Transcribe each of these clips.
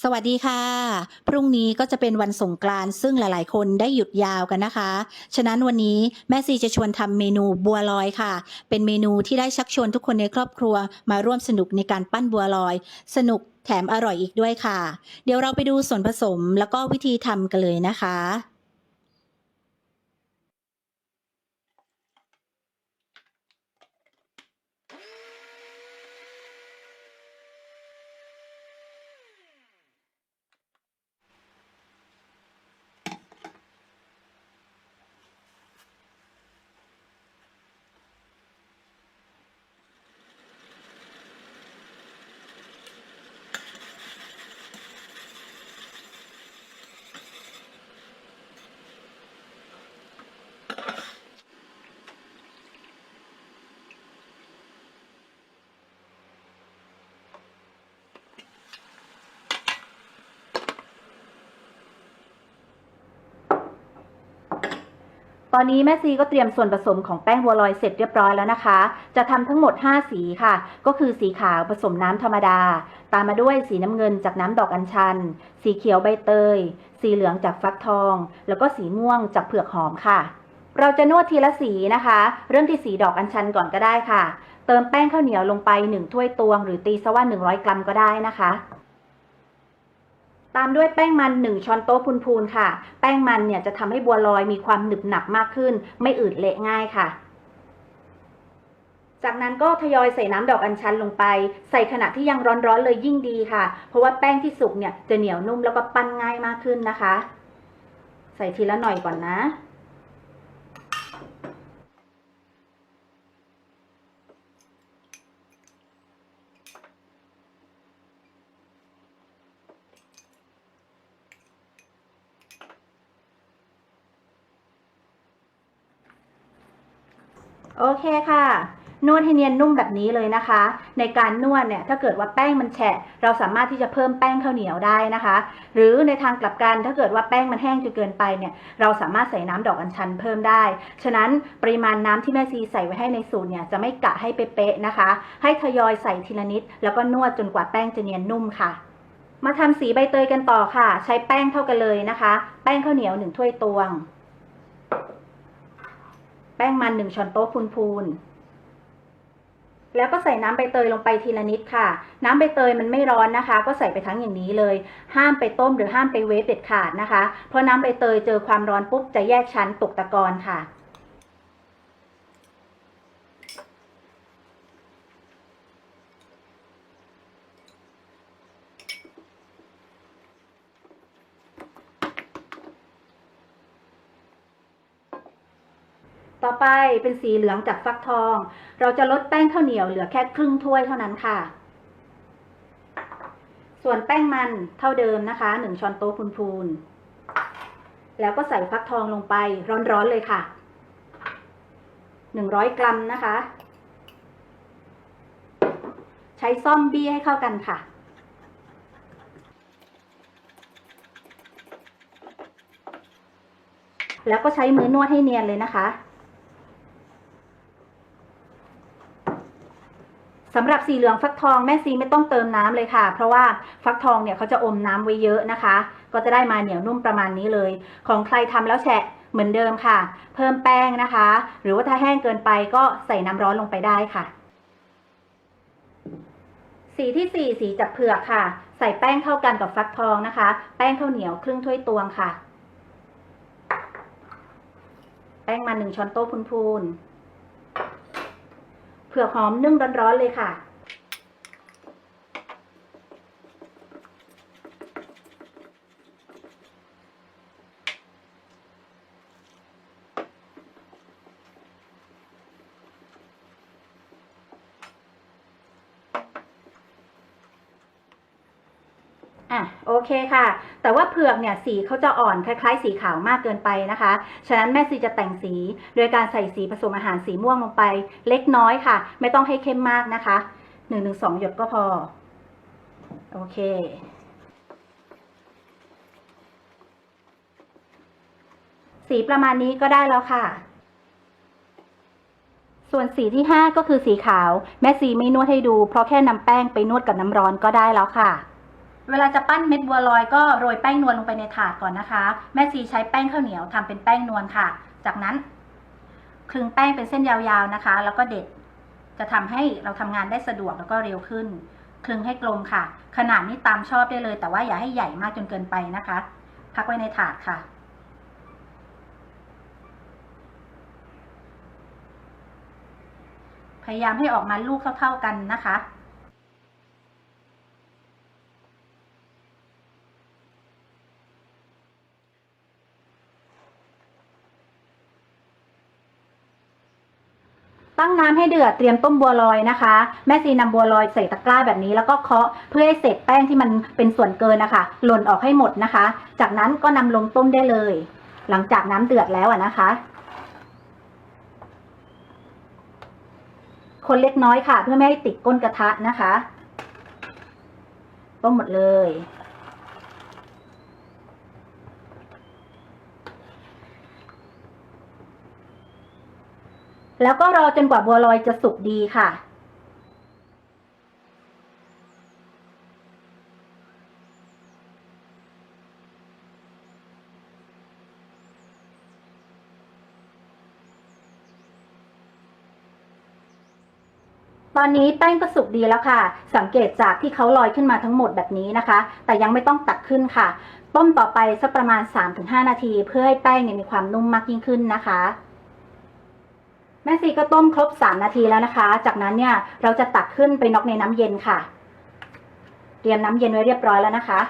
สวัสดีค่ะ พรุ่งนี้ก็จะเป็นวันสงกรานต์ซึ่งหลายๆ คนได้หยุดยาวกันนะคะ ฉะนั้นวันนี้แม่ซีจะชวนทำเมนูบัวลอยค่ะ เป็นเมนูที่ได้ชักชวนทุกคนในครอบครัวมาร่วมสนุกในการปั้นบัวลอย สนุกแถมอร่อยอีกด้วยค่ะ เดี๋ยวเราไปดูส่วนผสมแล้วก็วิธีทำกันเลยนะคะ ตอนนี้แม่ซีก็เตรียมส่วนผสมของแป้งบัวลอยเสร็จเรียบร้อยแล้วนะคะ จะทำทั้งหมด 5 สีค่ะ ก็คือสีขาวผสมน้ำธรรมดา ตามมาด้วยสีน้ำเงินจากน้ำดอกอัญชัน สีเขียวใบเตย สีเหลืองจากฟักทอง แล้วก็สีม่วงจากเผือกหอมค่ะ เราจะนวดทีละสีนะคะ เริ่มที่สีดอกอัญชันก่อนก็ได้ค่ะ เติมแป้งข้าวเหนียวลงไป 1 ถ้วยตวง หรือตีซะว่า 100 กรัมก็ได้นะคะ ตามด้วยแป้งมัน 1 ช้อนโต๊ะพูนๆค่ะ แป้งมันเนี่ยจะทำให้บัวลอยมีความหนึบหนับมากขึ้น ไม่อืดเละง่ายค่ะ จากนั้นก็ทยอยใส่น้ำดอกอัญชันลงไป ใส่ขณะที่ยังร้อนๆเลยยิ่งดีค่ะ เพราะว่าแป้งที่สุกเนี่ยจะเหนียวนุ่มแล้วก็ปั้นง่ายมากขึ้นนะคะ ใส่ทีละหน่อยก่อนนะ โอเคค่ะ นวดให้เนียนนุ่มแบบนี้เลยนะคะ ในการนวดเนี่ยถ้าเกิดว่าแป้งมันแฉะ เราสามารถที่จะเพิ่มแป้งข้าวเหนียวได้นะคะ หรือในทางกลับกันถ้าเกิดว่าแป้งมันแห้งจนเกินไปเนี่ยเราสามารถใส่น้ำดอกอัญชันเพิ่มได้ ฉะนั้นปริมาณน้ำที่แม่ซีใส่ไว้ให้ในสูตรเนี่ยจะไม่กะให้เป๊ะๆนะคะ ให้ทยอยใส่ทีละนิด แล้วก็นวดจนกว่าแป้งจะเนียนนุ่มค่ะมาทำสีใบเตยกันต่อค่ะ ใช้แป้งเท่ากันเลยนะคะ แป้งข้าวเหนียวหนึ่งถ้วยตวง ป้งมันหนึ่งช้อนโต๊ะพูนๆแล้วก็ใส่น้ำใบเตยลงไปทีละนิดค่ะ น้ำใบเตยมันไม่ร้อนนะคะ ก็ใส่ไปทั้งอย่างนี้เลย ห้ามไปต้มหรือห้ามไปเวฟเด็ดขาดนะคะ เพราะน้ำใบเตยเจอความร้อนปุ๊บจะแยกชั้นตกตะกอนค่ะ เป็นสีเหลืองจากฟักทอง เราจะลดแป้งข้าวเหนียวเหลือแค่ครึ่งถ้วยเท่านั้นค่ะ ส่วนแป้งมันเท่าเดิมนะคะหนึ่งช้อนโต๊ะพูนๆแล้วก็ใส่ฟักทองลงไปร้อนๆเลยค่ะหนึ่งร้อยกรัมนะคะ ใช้ซ่อมบี้ให้เข้ากันค่ะแล้วก็ใช้มือนวดให้เนียนเลยนะคะ สำหรับสีเหลืองฟักทองแม่ซีไม่ต้องเติมน้ำเลยค่ะ เพราะว่าฟักทองเนี่ยเขาจะอมน้ำไว้เยอะนะคะ ก็จะได้มาเหนียวนุ่มประมาณนี้เลย ของใครทำแล้วแฉะเหมือนเดิมค่ะ เพิ่มแป้งนะคะ หรือว่าถ้าแห้งเกินไปก็ใส่น้ำร้อนลงไปได้ค่ะ สีที่สี่สีจากเผือกค่ะ ใส่แป้งเท่ากันกับฟักทองนะคะ แป้งข้าวเหนียวครึ่งถ้วยตวงค่ะ แป้งมันหนึ่งช้อนโต๊ะพูนๆ เผือกหอมนึ่งร้อนๆเลยค่ะ อะโอเคค่ะ แต่ว่าเผือกเนี่ยสีเขาจะอ่อนคล้ายๆ สีขาวมากเกินไปนะคะ ฉะนั้นแม่ซีจะแต่งสี โดยการใส่สีผสมอาหารสีม่วงลงไป เล็กน้อยค่ะ ไม่ต้องให้เข้มมากนะคะหนึ่งถึงสองหยดก็พอ โอเคสีประมาณนี้ก็ได้แล้วค่ะ ส่วนสีที่ 5 ก็คือสีขาว แม่ซีไม่นวดให้ดู เพราะแค่นำแป้งไปนวดกับน้ำร้อนก็ได้แล้วค่ะ เวลาจะปั้นเม็ดบัวลอยก็โรยแป้งนวลลงไปในถาดก่อนนะคะ แม่ซีใช้แป้งข้าวเหนียวทำเป็นแป้งนวลค่ะ จากนั้นคลึงแป้งเป็นเส้นยาวๆนะคะ แล้วก็เด็ดจะทำให้เราทำงานได้สะดวกแล้วก็เร็วขึ้น คลึงให้กลมค่ะ ขนาดนี้ตามชอบได้เลย แต่ว่าอย่าให้ใหญ่มากจนเกินไปนะคะ พักไว้ในถาดค่ะพยายามให้ออกมาลูกเท่า ๆกันนะคะ ตั้ง น้ำให้เดือดเตรียมต้มบัวลอยนะคะ แม่ซีนำบัวลอยใส่ตะกร้าแบบนี้แล้วก็เคาะเพื่อให้เศษแป้งที่มันเป็นส่วนเกินนะคะ หล่นออกให้หมดนะคะ จากนั้นก็นำลงต้มได้เลย หลังจากน้ำเดือดแล้วนะคะ คนเล็กน้อยค่ะ เพื่อไม่ให้ติดก้นกระทะนะคะ ต้มหมดเลย แล้วก็รอจนกว่าบัวลอยจะสุกดีค่ะ ตอนนี้แป้งก็สุกดีแล้วค่ะ สังเกตจากที่เขาลอยขึ้นมาทั้งหมดแบบนี้นะคะ แต่ยังไม่ต้องตักขึ้นค่ะ ต้มต่อไปสักประมาณ 3-5 นาที เพื่อให้แป้งเนี่ยมีความนุ่มมากยิ่งขึ้นนะคะ แม่ซีก็ต้มครบ 3 นาทีแล้วนะคะ จากนั้นเนี่ยเราจะตักขึ้นไปน็อกในน้ำเย็นค่ะ เตรียมน้ำเย็นไว้เรียบร้อยแล้วนะคะ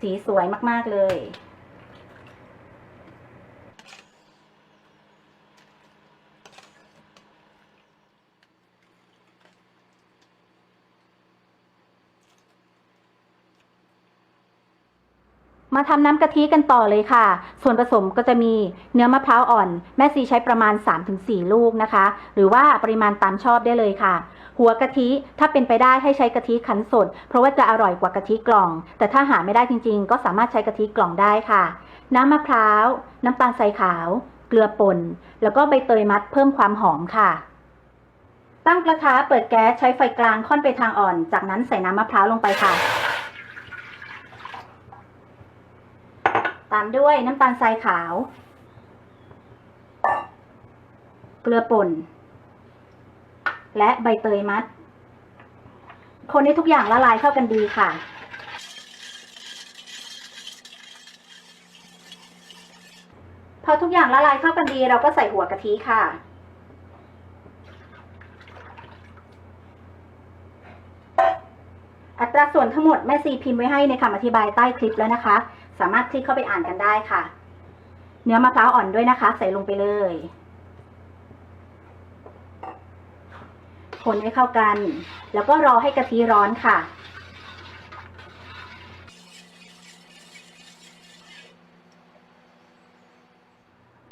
สีสวยมากๆเลย มาทำน้ำกะทิกันต่อเลยค่ะ ส่วนผสมก็จะมีเนื้อมะพร้าวอ่อน แม่ซีใช้ประมาณ 3-4 ลูกนะคะ หรือว่าปริมาณตามชอบได้เลยค่ะ หัวกะทิถ้าเป็นไปได้ให้ใช้กะทิขันสด เพราะว่าจะอร่อยกว่ากะทิกล่อง แต่ถ้าหาไม่ได้จริง ๆ ก็สามารถใช้กะทิกล่องได้ค่ะ น้ำมะพร้าว น้ำตาลทรายขาว เกลือป่น แล้วก็ใบเตยมัดเพิ่มความหอมค่ะตั้งกระทะเปิดแก๊สใช้ไฟกลางค่อนไปทางอ่อน จากนั้นใส่น้ำมะพร้าวลงไปค่ะ ตามด้วยน้ำตาลทรายขาว เกลือป่น และใบเตยมัด คนให้ทุกอย่างละลายเข้ากันดีค่ะพอทุกอย่างละลายเข้ากันดีเราก็ใส่หัวกะทิค่ะ อัตราส่วนทั้งหมดแม่ซีพิมพ์ไว้ให้ในคำอธิบายใต้คลิปแล้วนะคะ สามารถคลิกเข้าไปอ่านกันได้ค่ะ เนื้อมะพร้าวอ่อนด้วยนะคะ ใส่ลงไปเลย คนให้เข้ากัน แล้วก็รอให้กะทิร้อนค่ะ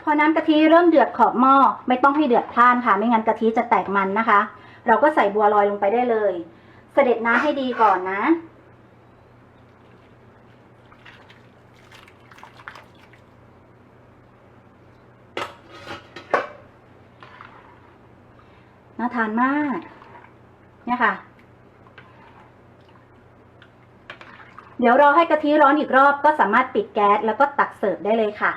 พอน้ำกะทิเริ่มเดือดขอบหม้อไม่ต้องให้เดือดพล่านค่ะ ไม่งั้นกะทิจะแตกมันนะคะ เราก็ใส่บัวลอยลงไปได้เลย เสด็จน้ำให้ดีก่อนนะ น่าทานมาก เนี่ยค่ะ เดี๋ยวรอให้กะทิร้อนอีกรอบก็สามารถปิดแก๊สแล้วก็ตักเสิร์ฟได้เลยค่ะ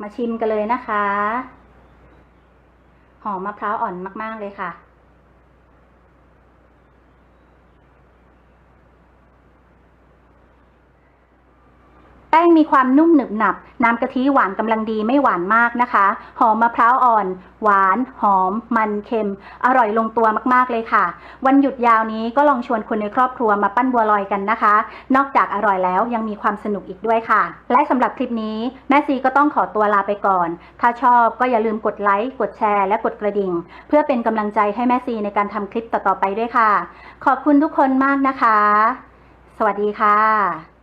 มาชิมกันเลยนะคะ หอมมะพร้าวอ่อนมาก ๆ เลยค่ะ แป้งมีความนุ่มหนึบหนับ น้ำกะทิหวานกำลังดีไม่หวานมากนะคะ หอมมะพร้าวอ่อน หวาน หอม มันเค็ม อร่อยลงตัวมากๆเลยค่ะ วันหยุดยาวนี้ก็ลองชวนคนในครอบครัวมาปั้นบัวลอยกันนะคะ นอกจากอร่อยแล้วยังมีความสนุกอีกด้วยค่ะ และสำหรับคลิปนี้แม่ซีก็ต้องขอตัวลาไปก่อน ถ้าชอบก็อย่าลืมกดไลค์กดแชร์และกดกระดิ่ง เพื่อเป็นกำลังใจให้แม่ซีในการทำคลิปต่อๆไปด้วยค่ะ ขอบคุณทุกคนมากนะคะ สวัสดีค่ะ